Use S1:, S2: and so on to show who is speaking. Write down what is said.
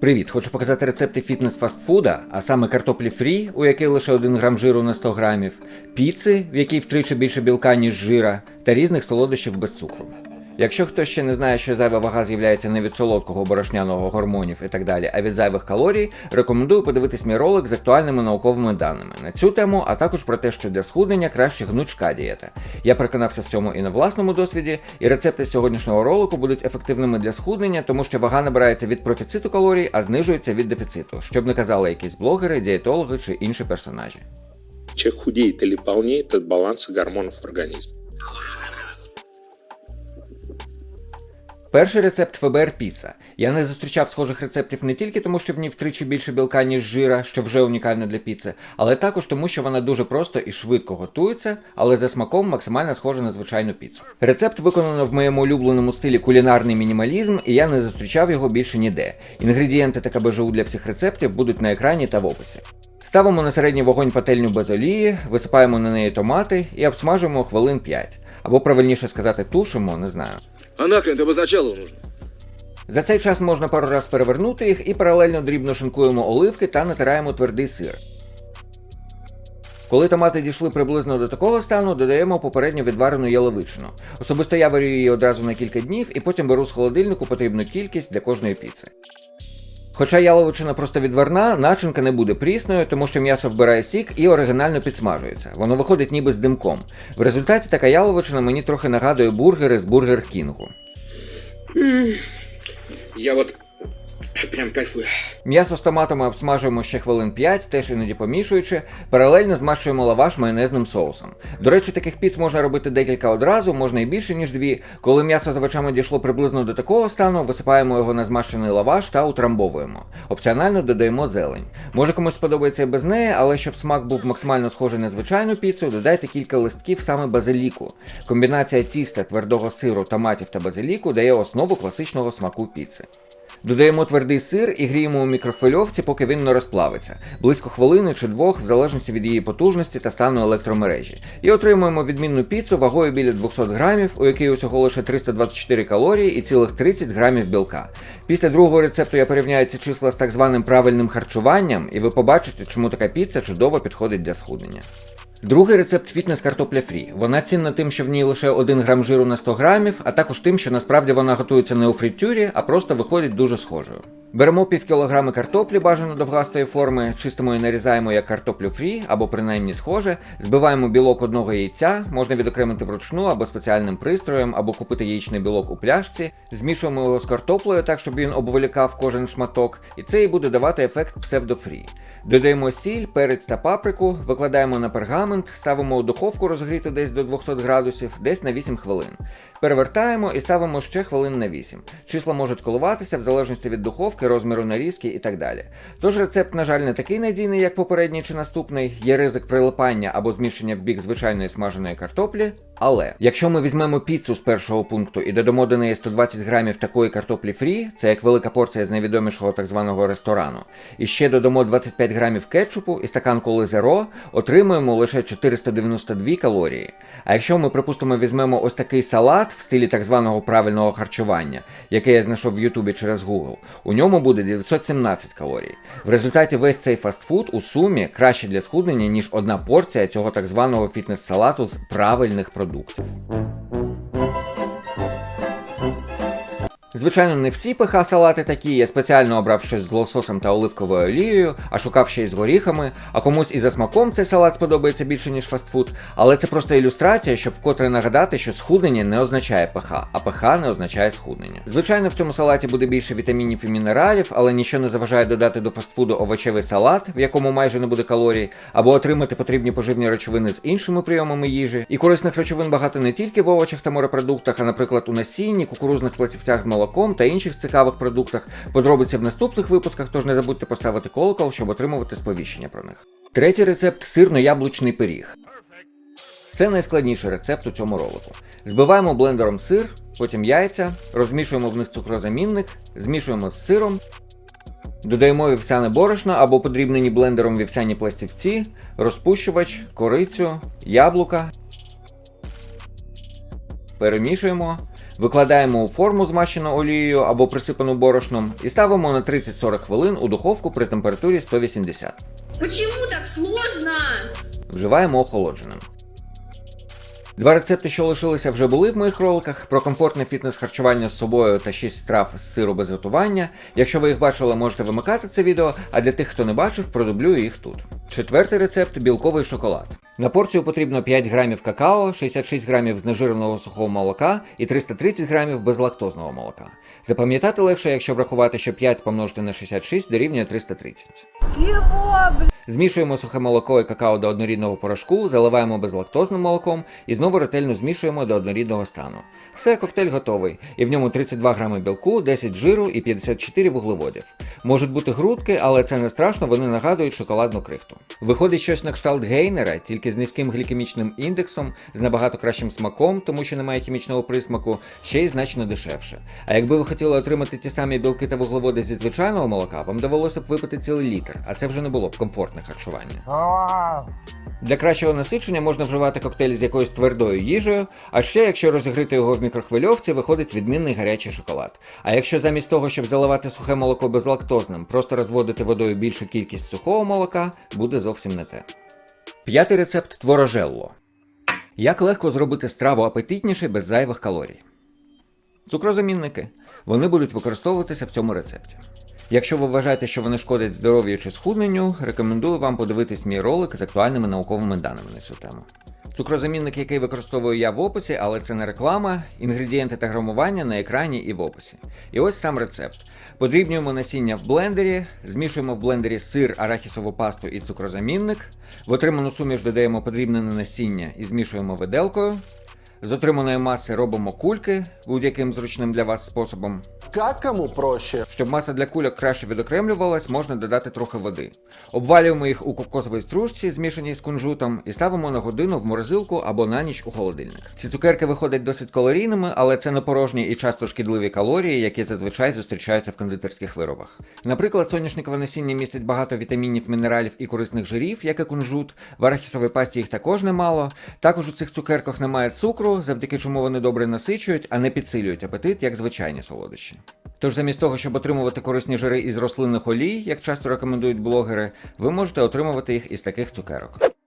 S1: Привіт! Хочу показати рецепти фітнес-фастфуда, а саме картоплі фрі, у якій лише 1 грам жиру на 100 грамів, піци, в якій втричі більше білка, ніж жира, та різних солодощів без цукру. Якщо хтось ще не знає, що зайва вага з'являється не від солодкого борошняного гормонів і так далі, а від зайвих калорій, рекомендую подивитись мій ролик з актуальними науковими даними на цю тему, а також про те, що для схуднення краще гнучка дієта. Я переконався в цьому і на власному досвіді, і рецепти сьогоднішнього ролику будуть ефективними для схуднення, тому що вага набирається від профіциту калорій, а знижується від дефіциту, щоб не казали якісь блогери, дієтологи чи інші персонажі.
S2: Худеет или полнеет от баланса в организме.
S1: Перший рецепт ФБР піца. Я не зустрічав схожих рецептів не тільки тому, що в ній втричі більше білка, ніж жира, що вже унікально для піци, але також тому, що вона дуже просто і швидко готується, але за смаком максимально схожа на звичайну піцу. Рецепт виконано в моєму улюбленому стилі кулінарний мінімалізм, і я не зустрічав його більше ніде. Інгредієнти та КБЖУ для всіх рецептів будуть на екрані та в описі. Ставимо на середній вогонь пательню без олії, висипаємо на неї томати і обсмажуємо хвилин 5. Або правильніше сказати, тушимо, не знаю.
S3: А нахрен тебе сначала нужно?
S1: За цей час можна пару раз перевернути їх і паралельно дрібно шинкуємо оливки та натираємо твердий сир. Коли томати дійшли приблизно до такого стану, додаємо попередньо відварену яловичину. Особисто я варю її одразу на кілька днів і потім беру з холодильнику потрібну кількість для кожної піци. Хоча яловичина просто відварна, начинка не буде прісною, тому що м'ясо вбирає сік і оригінально підсмажується. Воно виходить ніби з димком. В результаті така яловичина мені трохи нагадує бургери з бургер Кінгу.
S3: Я вот прям кайфую.
S1: М'ясо з томатами обсмажуємо ще хвилин 5, теж іноді помішуючи, паралельно змащуємо лаваш майонезним соусом. До речі, таких піц можна робити декілька одразу, можна і більше, ніж дві. Коли м'ясо з овочами дійшло приблизно до такого стану, висипаємо його на змащений лаваш та утрамбовуємо. Опціонально додаємо зелень. Може комусь сподобається без неї, але щоб смак був максимально схожий на звичайну піцу, додайте кілька листків саме базиліку. Комбінація тіста, твердого сиру, томатів та базиліку дає основу класичного смаку піци. Додаємо твердий сир і гріємо у мікрохвильовці, поки він не розплавиться, близько хвилини чи двох, в залежності від її потужності та стану електромережі. І отримуємо відмінну піцу вагою біля 200 грамів, у якій усього лише 324 калорії і цілих 30 грамів білка. Після другого рецепту я порівняю ці числа з так званим правильним харчуванням, і ви побачите, чому така піца чудово підходить для схуднення. Другий рецепт фітнес картопля фрі. Вона цінна тим, що в ній лише 1 грам жиру на 100 грамів, а також тим, що насправді вона готується не у фритюрі, а просто виходить дуже схожою. Беремо пів кілограми картоплі бажано довгастої форми, чистимо і нарізаємо як картоплю фрі, або принаймні схоже, збиваємо білок одного яйця, можна відокремити вручну або спеціальним пристроєм, або купити яєчний білок у пляшці, змішуємо його з картоплею так, щоб він обволікав кожен шматок, і це і буде давати ефект псевдофрі. Додаємо сіль, перець та паприку, викладаємо на пергамент, ставимо у духовку розгріту десь до 200 градусів, десь на 8 хвилин. Перевертаємо і ставимо ще хвилин на 8. Числа можуть коливатися в залежності від духовки, розміру нарізки і так далі. Тож рецепт, на жаль, не такий надійний, як попередній чи наступний. Є ризик прилипання або зміщення в бік звичайної смаженої картоплі. Але якщо ми візьмемо піцу з першого пункту і додамо до неї 120 грамів такої картоплі фрі, це як велика порція з найвідомішого так званого ресторану, і ще додамо 25 грамів кетчупу і стакан коли зеро, отримуємо лише 492 калорії. А якщо ми, припустимо, візьмемо ось такий салат в стилі так званого правильного харчування, який я знайшов в Ютубі через Google, у ньому буде 917 калорій. В результаті весь цей фастфуд у сумі краще для схуднення, ніж одна порція цього так званого фітнес-салату з правильних продуктів. Звичайно, не всі ПХ салати такі. Я спеціально обрав щось з лососем та оливковою олією, а шукав ще й з горіхами. А комусь і за смаком цей салат сподобається більше, ніж фастфуд. Але це просто ілюстрація, щоб вкотре нагадати, що схуднення не означає ПХ, а ПХ не означає схуднення. Звичайно, в цьому салаті буде більше вітамінів і мінералів, але нічого не заважає додати до фастфуду овочевий салат, в якому майже не буде калорій, або отримати потрібні поживні речовини з іншими прийомами їжі. І корисних речовин багато не тільки в овочах та морепродуктах, а наприклад, у насінні, кукурузних пластівцях з та інших цікавих продуктах. Подробиці в наступних випусках, тож не забудьте поставити колокол, щоб отримувати сповіщення про них. Третій рецепт сирно-яблучний пиріг. Це найскладніший рецепт у цьому ролику. Збиваємо блендером сир, потім яйця, розмішуємо в них цукрозамінник, змішуємо з сиром, додаємо вівсяне борошно або подрібнені блендером вівсяні пластівці, розпущувач, корицю, яблука. Перемішуємо, Викладаємо у форму змащену олією або присипану борошном і ставимо на 30-40 хвилин у духовку при температурі 180.
S4: Почему так сложно?
S1: Вживаємо охолодженим. Два рецепти, що лишилися, вже були в моїх роликах про комфортне фітнес-харчування з собою та 6 страв з сиру без готування. Якщо ви їх бачили, можете вимикати це відео, а для тих, хто не бачив, продублюю їх тут. Четвертий рецепт білковий шоколад. На порцію потрібно 5 грамів какао, 66 грамів знежиреного сухого молока і 330 грамів безлактозного молока. Запам'ятати легше, якщо врахувати, що 5 помножити на 66 дорівнює 330.
S5: Чого, блин?
S1: Змішуємо сухе молоко і какао до однорідного порошку, заливаємо безлактозним молоком і знову ретельно змішуємо до однорідного стану. Все, коктейль готовий, і в ньому 32 грами білку, 10 жиру і 54 вуглеводів. Можуть бути грудки, але це не страшно, вони нагадують шоколадну крихту. Виходить щось на кшталт гейнера, тільки з низьким глікемічним індексом, з набагато кращим смаком, тому що немає хімічного присмаку, ще й значно дешевше. А якби ви хотіли отримати ті самі білки та вуглеводи зі звичайного молока, вам довелося б випити цілий літр, а це вже не було б комфортне харчування. Для кращого насичення можна вживати коктейль з якоюсь твердою їжею, а ще якщо розігріти його в мікрохвильовці, виходить відмінний гарячий шоколад. А якщо замість того, щоб заливати сухе молоко безлактозним, просто розводити водою більшу кількість сухого молока, буде зовсім не те. П'ятий рецепт творожелло. Як легко зробити страву апетитніше без зайвих калорій? Цукрозамінники. Вони будуть використовуватися в цьому рецепті. Якщо ви вважаєте, що вони шкодять здоров'ю чи схудненню, рекомендую вам подивитись мій ролик з актуальними науковими даними на цю тему. Цукрозамінник, який використовую я в описі, але це не реклама, інгредієнти та грамування на екрані і в описі. І ось сам рецепт. Подрібнюємо насіння в блендері, змішуємо в блендері сир, арахісову пасту і цукрозамінник. В отриману суміш додаємо подрібнене насіння і змішуємо виделкою. З отриманої маси робимо кульки будь-яким зручним для вас способом.
S6: Как кому проще?
S1: Щоб маса для кульок краще відокремлювалась, можна додати трохи води. Обвалюємо їх у кокосовій стружці, змішаній з кунжутом, і ставимо на годину в морозилку або на ніч у холодильник. Ці цукерки виходять досить калорійними, але це не порожні і часто шкідливі калорії, які зазвичай зустрічаються в кондитерських виробах. Наприклад, соняшникове насіння містить багато вітамінів, мінералів і корисних жирів, як і кунжут. В арахісовій пасті їх також немало. Також у цих цукерках немає цукру, завдяки чому вони добре насичують, а не підсилюють апетит, як звичайні солодощі. Тож замість того, щоб отримувати корисні жири із рослинних олій, як часто рекомендують блогери, ви можете отримувати їх із таких цукерок.